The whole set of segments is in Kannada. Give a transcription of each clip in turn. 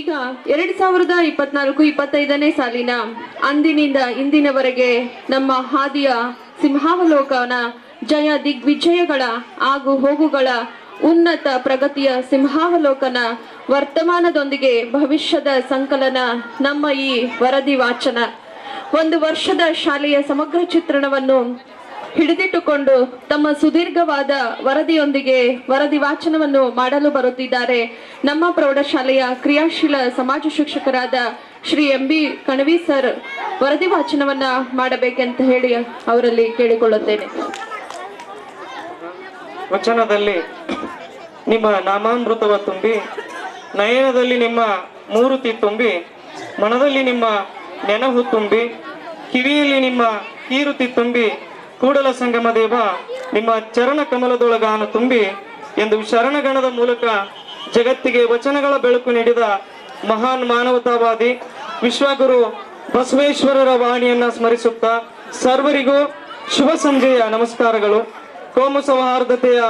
ಈಗ ಎರಡ್ ಸಾವಿರದ ಇಪ್ಪತ್ನಾಲ್ಕು, ಇಪ್ಪತ್ತೈದನೇ ಸಾಲಿನ ಅಂದಿನಿಂದ ಇಂದಿನವರೆಗೆ ನಮ್ಮ ಹಾದಿಯ ಸಿಂಹಾವಲೋಕನ ಜಯ ದಿಗ್ವಿಜಯಗಳ ಆಗು ಹೋಗುಗಳ ಉನ್ನತ ಪ್ರಗತಿಯ ಸಿಂಹಾವಲೋಕನ ವರ್ತಮಾನದೊಂದಿಗೆ ಭವಿಷ್ಯದ ಸಂಕಲನ ನಮ್ಮ ಈ ವರದಿ ವಾಚನ. ಒಂದು ವರ್ಷದ ಶಾಲೆಯ ಸಮಗ್ರ ಚಿತ್ರಣವನ್ನು ಹಿಡಿದಿಟ್ಟುಕೊಂಡು ತಮ್ಮ ಸುದೀರ್ಘವಾದ ವರದಿಯೊಂದಿಗೆ ವರದಿ ವಾಚನವನ್ನು ಮಾಡಲು ಬರುತ್ತಿದ್ದಾರೆ. ನಮ್ಮ ಪ್ರೌಢಶಾಲೆಯ ಕ್ರಿಯಾಶೀಲ ಸಮಾಜ ಶಿಕ್ಷಕರಾದ Shri M B Kanavi sir ವರದಿ ವಾಚನವನ್ನ ಮಾಡಬೇಕೆಂತ ಹೇಳಿ ಅವರಲ್ಲಿ ಕೇಳಿಕೊಳ್ಳುತ್ತೇನೆ. ವಚನದಲ್ಲಿ ನಿಮ್ಮ ನಾಮಾಮೃತವ ತುಂಬಿ, ನಯನದಲ್ಲಿ ನಿಮ್ಮ ಮೂರುತಿ ತುಂಬಿ, ಮನದಲ್ಲಿ ನಿಮ್ಮ ನೆನಹು ತುಂಬಿ, ಕಿವಿಯಲ್ಲಿ ನಿಮ್ಮ ಕೀರುತಿ ತುಂಬಿ ಕೂಡಲ ಸಂಗಮ ದೇವ, ನಿಮ್ಮ ಚರಣ ಕಮಲದೊಳಗಾನು ತುಂಬಿ ಎಂದು ಶರಣಗಣದ ಮೂಲಕ ಜಗತ್ತಿಗೆ ವಚನಗಳ ಬೆಳಕು ನೀಡಿದ ಮಹಾನ್ ಮಾನವತಾವಾದಿ ವಿಶ್ವಗುರು ಬಸವೇಶ್ವರರ ವಾಣಿಯನ್ನ ಸ್ಮರಿಸುತ್ತಾ ಸರ್ವರಿಗೂ ಶುಭ ಸಂಜೆಯ ನಮಸ್ಕಾರಗಳು. ಕೋಮು ಸೌಹಾರ್ದತೆಯ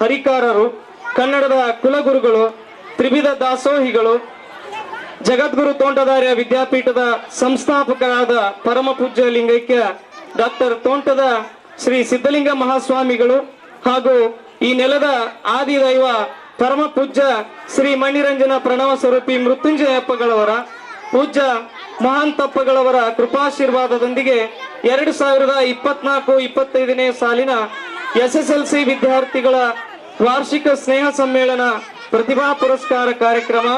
ಹರಿಕಾರರು, ಕನ್ನಡದ ಕುಲಗುರುಗಳು, ತ್ರಿವಿಧ ದಾಸೋಹಿಗಳು, ಜಗದ್ಗುರು ತೋಂಟದಾರ್ಯ ವಿದ್ಯಾಪೀಠದ ಸಂಸ್ಥಾಪಕರಾದ ಪರಮ ಪೂಜ್ಯ ಲಿಂಗೈಕ್ಯ ಡಾಕ್ಟರ್ ತೋಂಟದ ಶ್ರೀ ಸಿದ್ಧಲಿಂಗ ಮಹಾಸ್ವಾಮಿಗಳು ಹಾಗೂ ಈ ನೆಲದ ಆದಿದೈವ ಪರಮ ಪೂಜ್ಯ ಶ್ರೀ ಮಣಿರಂಜನ ಪ್ರಣವ ಸ್ವರೂಪಿ ಮೃತ್ಯುಂಜಯಪ್ಪಗಳವರ, ಪೂಜ್ಯ ಮಹಾಂತಪ್ಪಗಳವರ ಕೃಪಾಶೀರ್ವಾದದೊಂದಿಗೆ ಎರಡು ಸಾವಿರದ ಇಪ್ಪತ್ನಾಲ್ಕು ಇಪ್ಪತ್ತೈದನೇ ಸಾಲಿನ ಎಸ್ ಎಸ್ ಎಲ್ ಸಿ ವಿದ್ಯಾರ್ಥಿಗಳ ವಾರ್ಷಿಕ ಸ್ನೇಹ ಸಮ್ಮೇಳನ ಪ್ರತಿಭಾ ಪುರಸ್ಕಾರ ಕಾರ್ಯಕ್ರಮ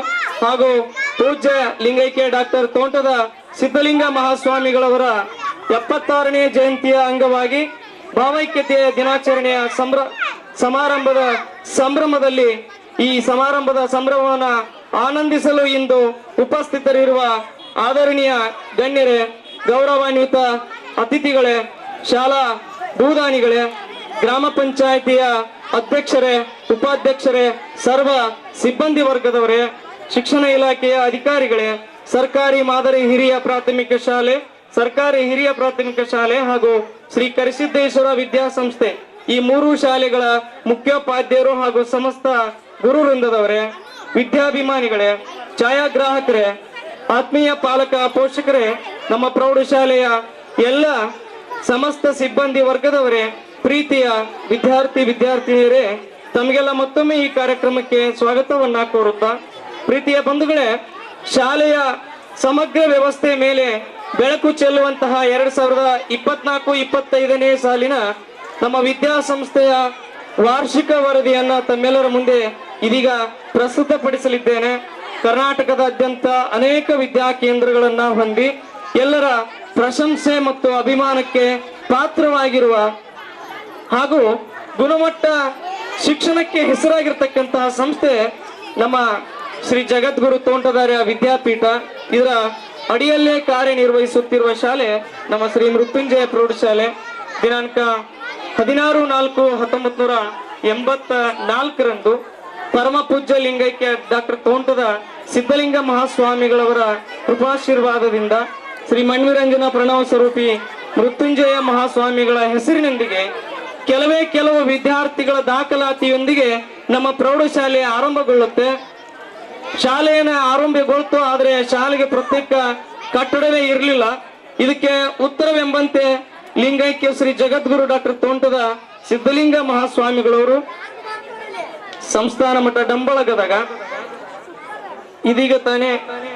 ಹಾಗೂ ಪೂಜ್ಯ ಲಿಂಗೈಕ್ಯ ಡಾಕ್ಟರ್ ತೋಂಟದ ಸಿದ್ಧಲಿಂಗ ಮಹಾಸ್ವಾಮಿಗಳವರ ಎಪ್ಪತ್ತಾರನೇ ಜಯಂತಿಯ ಅಂಗವಾಗಿ ಭಾವೈಕ್ಯತೆಯ ದಿನಾಚರಣೆಯ ಸಂಭ್ರ, ಸಮಾರಂಭದ ಸಂಭ್ರಮದಲ್ಲಿ ಈ ಸಮಾರಂಭದ ಸಂಭ್ರಮವನ್ನು ಆನಂದಿಸಲು ಇಂದು ಉಪಸ್ಥಿತರಿರುವ ಆದರಣೀಯ ಗಣ್ಯರೇ, ಗೌರವಾನ್ವಿತ ಅತಿಥಿಗಳೇ, ಶಾಲಾ ಭೂದಾನಿಗಳೇ ಗ್ರಾಮ ಪಂಚಾಯಿತಿಯ ಅಧ್ಯಕ್ಷರೇ, ಉಪಾಧ್ಯಕ್ಷರೇ, ಸರ್ವ ಸಿಬ್ಬಂದಿ ವರ್ಗದವರೇ, ಶಿಕ್ಷಣ ಇಲಾಖೆಯ ಅಧಿಕಾರಿಗಳೇ, ಸರ್ಕಾರಿ ಮಾದರಿ ಹಿರಿಯ ಪ್ರಾಥಮಿಕ ಶಾಲೆ ಸರ್ಕಾರಿ ಹಿರಿಯ ಪ್ರಾಥಮಿಕ ಶಾಲೆ ಹಾಗೂ ಶ್ರೀ ಕರಿಸಿದ್ದೇಶ್ವರ ವಿದ್ಯಾಸಂಸ್ಥೆ. ಈ ಮೂರು ಶಾಲೆಗಳ ಮುಖ್ಯೋಪಾಧ್ಯಾಯರು ಹಾಗೂ ಸಮಸ್ತ ಗುರು ವೃಂದದವರೇ, ವಿದ್ಯಾಭಿಮಾನಿಗಳೇ, ಛಾಯಾಗ್ರಾಹಕರೇ, ಆತ್ಮೀಯ ಪಾಲಕ ಪೋಷಕರೇ, ನಮ್ಮ ಪ್ರೌಢಶಾಲೆಯ ಎಲ್ಲ ಸಮಸ್ತ ಸಿಬ್ಬಂದಿ ವರ್ಗದವರೇ, ಪ್ರೀತಿಯ ವಿದ್ಯಾರ್ಥಿ ವಿದ್ಯಾರ್ಥಿನಿಯರೇ, ತಮಗೆಲ್ಲ ಮತ್ತೊಮ್ಮೆ ಈ ಕಾರ್ಯಕ್ರಮಕ್ಕೆ ಸ್ವಾಗತವನ್ನ ಕೋರುತ್ತಾ, ಪ್ರೀತಿಯ ಬಂಧುಗಳೇ, ಶಾಲೆಯ ಸಮಗ್ರ ವ್ಯವಸ್ಥೆ ಮೇಲೆ ಬೆಳಕು ಚೆಲ್ಲುವಂತಹ ಎರಡ್ ಸಾವಿರದ ಇಪ್ಪತ್ನಾಲ್ಕು, ಇಪ್ಪತ್ತೈದನೇ ಸಾಲಿನ ನಮ್ಮ ವಿದ್ಯಾಸಂಸ್ಥೆಯ ವಾರ್ಷಿಕ ವರದಿಯನ್ನ ತಮ್ಮೆಲ್ಲರ ಮುಂದೆ ಇದೀಗ ಪ್ರಸ್ತುತಪಡಿಸಲಿದ್ದೇನೆ ಕರ್ನಾಟಕದಾದ್ಯಂತ ಅನೇಕ ವಿದ್ಯಾ ಕೇಂದ್ರಗಳನ್ನ ಹೊಂದಿ ಎಲ್ಲರ ಪ್ರಶಂಸೆ ಮತ್ತು ಅಭಿಮಾನಕ್ಕೆ ಪಾತ್ರವಾಗಿರುವ ಹಾಗೂ ಗುಣಮಟ್ಟ ಶಿಕ್ಷಣಕ್ಕೆ ಹೆಸರಾಗಿರ್ತಕ್ಕಂತಹ ಸಂಸ್ಥೆ ನಮ್ಮ ಶ್ರೀ ಜಗದ್ಗುರು ತೋಂಟದಾರ್ಯ ವಿದ್ಯಾಪೀಠ. ಇದರ ಅಡಿಯಲ್ಲೇ ಕಾರ್ಯನಿರ್ವಹಿಸುತ್ತಿರುವ ಶಾಲೆ ನಮ್ಮ ಶ್ರೀ ಮೃತ್ಯುಂಜಯ ಪ್ರೌಢಶಾಲೆ ದಿನಾಂಕ ಹದಿನಾರು ನಾಲ್ಕು ಹತ್ತೊಂಬತ್ತು ನೂರ ಎಂಬತ್ತ ನಾಲ್ಕರಂದು ಪರಮ ಪೂಜ್ಯ ಲಿಂಗೈಕ್ಯ ಡಾಕ್ಟರ್ ತೋಂಟದ ಸಿದ್ಧಲಿಂಗ ಮಹಾಸ್ವಾಮಿಗಳವರ ಕೃಪಾಶೀರ್ವಾದದಿಂದ ಶ್ರೀ ಮಣ್ವಿರಂಜನ ಪ್ರಣವ ಸ್ವರೂಪಿ ಮೃತ್ಯುಂಜಯ ಮಹಾಸ್ವಾಮಿಗಳ ಹೆಸರಿನೊಂದಿಗೆ ಕೆಲವೇ ಕೆಲವು ವಿದ್ಯಾರ್ಥಿಗಳ ದಾಖಲಾತಿಯೊಂದಿಗೆ ನಮ್ಮ ಪ್ರೌಢಶಾಲೆ ಆರಂಭಗೊಳ್ಳುತ್ತೆ. ಶಾಲೆಯನ್ನ ಆರಂಭಗೊಳ್ತು, ಆದರೆ ಶಾಲೆಗೆ ಪ್ರತ್ಯೇಕ ಕಟ್ಟಡವೇ ಇರಲಿಲ್ಲ. ಇದಕ್ಕೆ ಉತ್ತರವೆಂಬಂತೆ ಲಿಂಗೈಕ್ಯ ಶ್ರೀ ಜಗದ್ಗುರು ಡಾಕ್ಟರ್ ತೋಂಟದ ಸಿದ್ಧಲಿಂಗ ಮಹಾಸ್ವಾಮಿಗಳವರು ಸಂಸ್ಥಾನ ಮಠ ಡಂಬಳಗದಾಗ ಇದೀಗ ತಾನೇ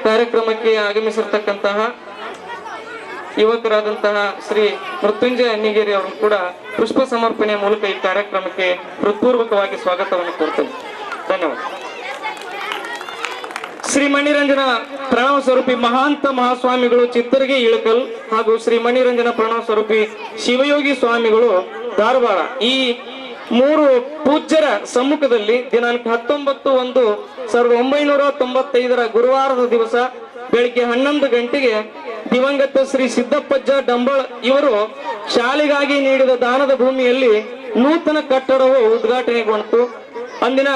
ಕಾರ್ಯಕ್ರಮಕ್ಕೆ ಆಗಮಿಸಿರ್ತಕ್ಕಂತಹ ಯುವಕರಾದಂತಹ ಶ್ರೀ ಮೃತ್ಯುಂಜಯ ಅನ್ನಿಗೇರಿ ಅವರು ಕೂಡ ಪುಷ್ಪ ಸಮರ್ಪಣೆಯ ಮೂಲಕ ಈ ಕಾರ್ಯಕ್ರಮಕ್ಕೆ ಹೃತ್ಪೂರ್ವಕವಾಗಿ ಸ್ವಾಗತವನ್ನು ಕೊಡ್ತೇವೆ ಧನ್ಯವಾದ. ಶ್ರೀ ಮಣಿರಂಜನ ಪ್ರಣವ ಸ್ವರೂಪಿ ಮಹಾಂತ ಮಹಾಸ್ವಾಮಿಗಳು ಚಿತ್ತರಿಗೆ ಇಳಕಲ್ ಹಾಗೂ ಶ್ರೀ ಮಣಿರಂಜನ ಪ್ರಣವ ಸ್ವರೂಪಿ ಶಿವಯೋಗಿ ಸ್ವಾಮಿಗಳು ಧಾರವಾಡ. ಈ ಮೂರು ಪೂಜ್ಯರ ಸಮ್ಮುಖದಲ್ಲಿ ದಿನಾಂಕ ಹತ್ತೊಂಬತ್ತು ಒಂದು ಸಾವಿರದ ಒಂಬೈನೂರ ತೊಂಬತ್ತೈದರ ಗುರುವಾರದ ದಿವಸ ಬೆಳಿಗ್ಗೆ ಹನ್ನೊಂದು ಗಂಟೆಗೆ ದಿವಂಗತ ಶ್ರೀ ಸಿದ್ದಪ್ಪಜ್ಜ ಡಂಬಳ ಇವರು ಶಾಲೆಗಾಗಿ ನೀಡಿದ ದಾನದ ಭೂಮಿಯಲ್ಲಿ ನೂತನ ಕಟ್ಟಡವು ಉದ್ಘಾಟನೆಗೊಂಡಿತು. ಅಂದಿನ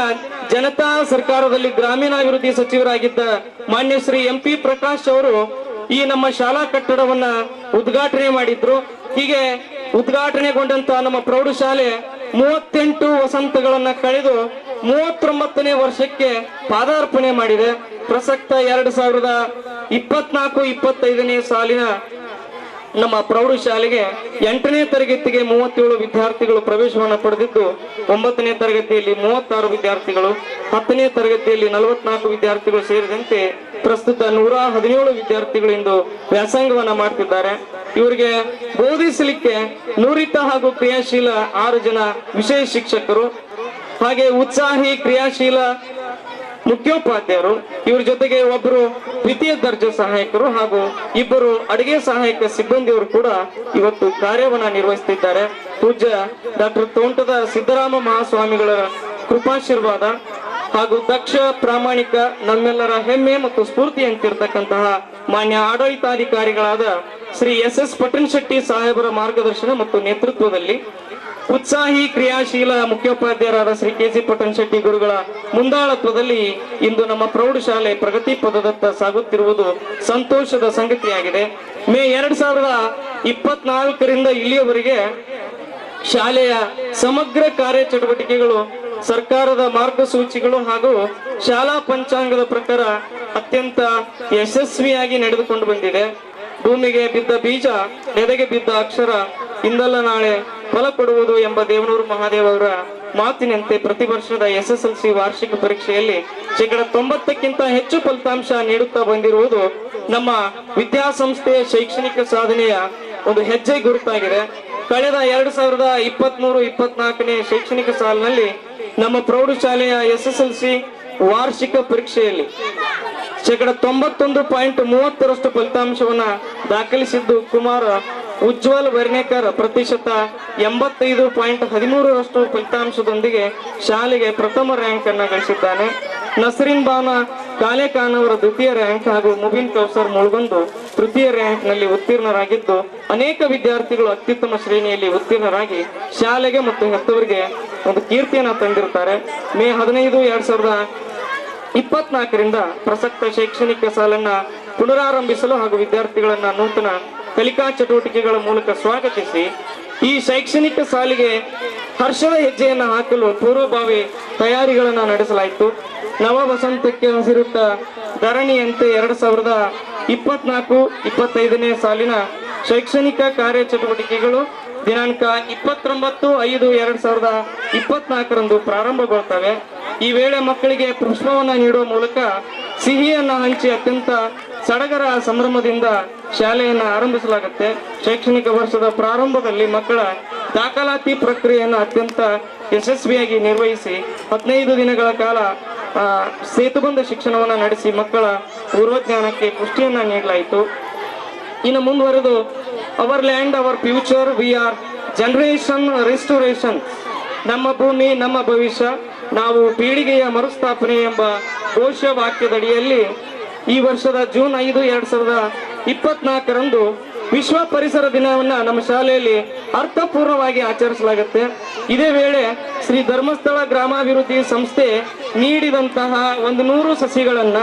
ಜನತಾ ಸರ್ಕಾರದಲ್ಲಿ ಗ್ರಾಮೀಣಾಭಿವೃದ್ಧಿ ಸಚಿವರಾಗಿದ್ದ ಮಾನ್ಯ ಶ್ರೀ ಎಂ ಪಿ ಪ್ರಕಾಶ್ ಅವರು ಈ ನಮ್ಮ ಶಾಲಾ ಕಟ್ಟಡವನ್ನ ಉದ್ಘಾಟನೆ ಮಾಡಿದ್ರು. ಹೀಗೆ ಉದ್ಘಾಟನೆಗೊಂಡಂತ ನಮ್ಮ ಪ್ರೌಢಶಾಲೆ ಮೂವತ್ತೆಂಟು ವಸಂತಗಳನ್ನ ಕಳೆದು ಮೂವತ್ತೊಂಬತ್ತನೇ ವರ್ಷಕ್ಕೆ ಪಾದಾರ್ಪಣೆ ಮಾಡಿದೆ. ಪ್ರಸಕ್ತ ಎರಡ್ ಸಾವಿರದ ಇಪ್ಪತ್ನಾಲ್ಕು, ಇಪ್ಪತ್ತೈದನೇ ಸಾಲಿನ ನಮ್ಮ ಪ್ರೌಢಶಾಲೆಗೆ ಎಂಟನೇ ತರಗತಿಗೆ ಮೂವತ್ತೇಳು ವಿದ್ಯಾರ್ಥಿಗಳು ಪ್ರವೇಶವನ್ನು ಪಡೆದಿದ್ದು, ಒಂಬತ್ತನೇ ತರಗತಿಯಲ್ಲಿ ಮೂವತ್ತಾರು ವಿದ್ಯಾರ್ಥಿಗಳು, ಹತ್ತನೇ ತರಗತಿಯಲ್ಲಿ ನಲವತ್ನಾಲ್ಕು ವಿದ್ಯಾರ್ಥಿಗಳು ಸೇರಿದಂತೆ ಪ್ರಸ್ತುತ ನೂರ ಹದಿನೇಳು ವಿದ್ಯಾರ್ಥಿಗಳು ಇಂದು ವ್ಯಾಸಂಗವನ್ನ ಮಾಡ್ತಿದ್ದಾರೆ. ಇವರಿಗೆ ಬೋಧಿಸಲಿಕ್ಕೆ ನುರಿತ ಹಾಗೂ ಕ್ರಿಯಾಶೀಲ ಆರು ಜನ ವಿಶೇಷ ಶಿಕ್ಷಕರು, ಹಾಗೆ ಉತ್ಸಾಹಿ, ಕ್ರಿಯಾಶೀಲ ಮುಖ್ಯೋಪಾಧ್ಯಾಯರು, ಇವ್ರ ಜೊತೆಗೆ ಒಬ್ಬರು ದ್ವಿತೀಯ ದರ್ಜೆ ಸಹಾಯಕರು ಹಾಗೂ ಇಬ್ಬರು ಅಡಿಗೆ ಸಹಾಯಕ ಸಿಬ್ಬಂದಿಯವರು ಕೂಡ ಇವತ್ತು ಕಾರ್ಯವನ್ನ ನಿರ್ವಹಿಸುತ್ತಿದ್ದಾರೆ ಪೂಜ್ಯ ಡಾಕ್ಟರ್ ತೋಂಟದ ಸಿದ್ದರಾಮ ಮಹಾಸ್ವಾಮಿಗಳ ಕೃಪಾಶೀರ್ವಾದ ಹಾಗೂ ದಕ್ಷ ಪ್ರಾಮಾಣಿಕ ನಮ್ಮೆಲ್ಲರ ಹೆಮ್ಮೆ ಮತ್ತು ಸ್ಫೂರ್ತಿ ಅಂತಿರ್ತಕ್ಕಂತಹ ಮಾನ್ಯ ಆಡಳಿತಾಧಿಕಾರಿಗಳಾದ ಶ್ರೀ ಎಸ್ ಎಸ್ ಪಟ್ಟಣಶೆಟ್ಟಿ ಸಾಹೇಬರ ಮಾರ್ಗದರ್ಶನ ಮತ್ತು ನೇತೃತ್ವದಲ್ಲಿ ಉತ್ಸಾಹಿ, ಕ್ರಿಯಾಶೀಲ ಮುಖ್ಯೋಪಾಧ್ಯಾಯರಾದ ಶ್ರೀ ಕೆ ಸಿ ಪಟ್ಟಣಶೆಟ್ಟಿ ಗುರುಗಳ ಮುಂದಾಳತ್ವದಲ್ಲಿ ಇಂದು ನಮ್ಮ ಪ್ರೌಢಶಾಲೆ ಪ್ರಗತಿ ಪದದತ್ತ ಸಾಗುತ್ತಿರುವುದು ಸಂತೋಷದ ಸಂಗತಿಯಾಗಿದೆ. ಮೇ ಎರಡ್ ಸಾವಿರದ ಇಪ್ಪತ್ನಾಲ್ಕರಿಂದ ಇಲ್ಲಿಯವರೆಗೆ ಶಾಲೆಯ ಸಮಗ್ರ ಕಾರ್ಯಚಟುವಟಿಕೆಗಳು, ಸರ್ಕಾರದ ಮಾರ್ಗಸೂಚಿಗಳು ಹಾಗೂ ಶಾಲಾ ಪಂಚಾಂಗದ ಪ್ರಕಾರ ಅತ್ಯಂತ ಯಶಸ್ವಿಯಾಗಿ ನಡೆದುಕೊಂಡು ಬಂದಿದೆ. ಭೂಮಿಗೆ ಬಿದ್ದ ಬೀಜ ನೆದೆಗೆ ಬಿದ್ದ ಅಕ್ಷರ ಇಂದಲ್ಲ ನಾಳೆ ಫಲ ಕೊಡುವುದು ಎಂಬ ದೇವನೂರು ಮಹಾದೇವರ ಮಾತಿನಂತೆ ಪ್ರತಿ ವರ್ಷದ ಎಸ್ ಎಸ್ ಎಲ್ ಸಿ ವಾರ್ಷಿಕ ಪರೀಕ್ಷೆಯಲ್ಲಿ ಶೇಕಡ ತೊಂಬತ್ತಕ್ಕಿಂತ ಹೆಚ್ಚು ಫಲಿತಾಂಶ ನೀಡುತ್ತಾ ಬಂದಿರುವುದು ನಮ್ಮ ವಿದ್ಯಾಸಂಸ್ಥೆಯ ಶೈಕ್ಷಣಿಕ ಸಾಧನೆಯ ಒಂದು ಹೆಜ್ಜೆ ಗುರುತಾಗಿದೆ. ಕಳೆದ ಎರಡು ಸಾವಿರದ ಇಪ್ಪತ್ಮೂರು, ಇಪ್ಪತ್ನಾಲ್ಕನೇ ಶೈಕ್ಷಣಿಕ ಸಾಲಿನಲ್ಲಿ ನಮ್ಮ ಪ್ರೌಢಶಾಲೆಯ ಎಸ್ ಎಸ್ ಎಲ್ ಸಿ ವಾರ್ಷಿಕ ಪರೀಕ್ಷೆಯಲ್ಲಿ ಶೇಕಡ ತೊಂಬತ್ತೊಂದು ಪಾಯಿಂಟ್ ಮೂವತ್ತರಷ್ಟು ಫಲಿತಾಂಶವನ್ನು ದಾಖಲಿಸಿದ್ದು ಕುಮಾರ್ ಉಜ್ವಲ್ ವರ್ಣೇಕರ್ ಪ್ರತಿಶತ ಎಂಬತ್ತೈದು ಪಾಯಿಂಟ್ ಹದಿಮೂರರಷ್ಟು ಫಲಿತಾಂಶದೊಂದಿಗೆ ಶಾಲೆಗೆ ಪ್ರಥಮ ರ್ಯಾಂಕ್ ಅನ್ನು ಗಳಿಸಿದ್ದಾನೆ. ನಸರಿನ್ ಬಾನ ಕಾಲೇಖಾನ್ ಅವರ ದ್ವಿತೀಯ ರ್ಯಾಂಕ್ ಹಾಗೂ ಮುಬಿನ್ ಕೌಸರ್ ಮುಳುಗೊಂದು ತೃತೀಯ ರ್ಯಾಂಕ್ನಲ್ಲಿ ಉತ್ತೀರ್ಣರಾಗಿದ್ದು, ಅನೇಕ ವಿದ್ಯಾರ್ಥಿಗಳು ಅತ್ಯುತ್ತಮ ಶ್ರೇಣಿಯಲ್ಲಿ ಉತ್ತೀರ್ಣರಾಗಿ ಶಾಲೆಗೆ ಮತ್ತು ಹೆತ್ತವರಿಗೆ ಒಂದು ಕೀರ್ತಿಯನ್ನು ತಂದಿರುತ್ತಾರೆ. ಮೇ ಹದಿನೈದು, ಎರಡ್ ಸಾವಿರದ ಇಪ್ಪತ್ನಾಲ್ಕರಿಂದ ಪ್ರಸಕ್ತ ಶೈಕ್ಷಣಿಕ ಸಾಲನ್ನ ಪುನರಾರಂಭಿಸಲು ಹಾಗೂ ವಿದ್ಯಾರ್ಥಿಗಳನ್ನ ನೂತನ ಕಲಿಕಾ ಚಟುವಟಿಕೆಗಳ ಮೂಲಕ ಸ್ವಾಗತಿಸಿ, ಈ ಶೈಕ್ಷಣಿಕ ಸಾಲಿಗೆ ಹರ್ಷದ ಹೆಜ್ಜೆಯನ್ನು ಹಾಕಲು ಪೂರ್ವಭಾವಿ ತಯಾರಿಗಳನ್ನು ನಡೆಸಲಾಯಿತು. ನವ ವಸಂತಕ್ಕೆ ಹಸಿರುತ್ತ ಧರಣಿಯಂತೆ ಎರಡು ಸಾವಿರದ ಇಪ್ಪತ್ನಾಲ್ಕು, ಇಪ್ಪತ್ತೈದನೇ ಸಾಲಿನ ಶೈಕ್ಷಣಿಕ ಕಾರ್ಯಚಟುವಟಿಕೆಗಳು ದಿನಾಂಕ ಇಪ್ಪತ್ತೊಂಬತ್ತು ಐದು ಎರಡ್ ಸಾವಿರದ ಇಪ್ಪತ್ನಾಲ್ಕರಂದು ಪ್ರಾರಂಭಗೊಳ್ತವೆ. ಈ ವೇಳೆ ಮಕ್ಕಳಿಗೆ ಪುಷ್ಪವನ್ನ ನೀಡುವ ಮೂಲಕ ಸಿಹಿಯನ್ನು ಹಂಚಿ ಅತ್ಯಂತ ಸಡಗರ ಸಂಭ್ರಮದಿಂದ ಶಾಲೆಯನ್ನು ಆರಂಭಿಸಲಾಗುತ್ತೆ. ಶೈಕ್ಷಣಿಕ ವರ್ಷದ ಪ್ರಾರಂಭದಲ್ಲಿ ಮಕ್ಕಳ ದಾಖಲಾತಿ ಪ್ರಕ್ರಿಯೆಯನ್ನು ಅತ್ಯಂತ ಯಶಸ್ವಿಯಾಗಿ ನಿರ್ವಹಿಸಿ ಹದಿನೈದು ದಿನಗಳ ಕಾಲ ಸೇತುಬಂಧ ಶಿಕ್ಷಣವನ್ನು ನಡೆಸಿ ಮಕ್ಕಳ ಪೂರ್ವಜ್ಞಾನಕ್ಕೆ ಪುಷ್ಟಿಯನ್ನ ನೀಡಲಾಯಿತು. ಇನ್ನು ಮುಂದುವರೆದು our land our future we are generation restoration ನಮ್ಮ ಭೂಮಿ, ನಮ್ಮ ಭವಿಷ್ಯ. ನಾವು ಪೀಳಿಗೆಯ ಮರುಸ್ಥಾಪನೆ ಎಂಬ ಘೋಷವಾಕ್ಯದಡಿಯಲ್ಲಿ ಈ ವರ್ಷದ ಜೂನ್ ಐದು, ಎರಡ್ ಸಾವಿರದ ಇಪ್ಪತ್ನಾಲ್ಕರಂದು ವಿಶ್ವ ಪರಿಸರ ದಿನವನ್ನ ನಮ್ಮ ಶಾಲೆಯಲ್ಲಿ ಅರ್ಥಪೂರ್ಣವಾಗಿ ಆಚರಿಸಲಾಗುತ್ತೆ. ಇದೇ ವೇಳೆ ಶ್ರೀ ಧರ್ಮಸ್ಥಳ ಗ್ರಾಮಾಭಿವೃದ್ಧಿ ಸಂಸ್ಥೆ ನೀಡಿದಂತಹ ಒಂದು ನೂರು ಸಸಿಗಳನ್ನ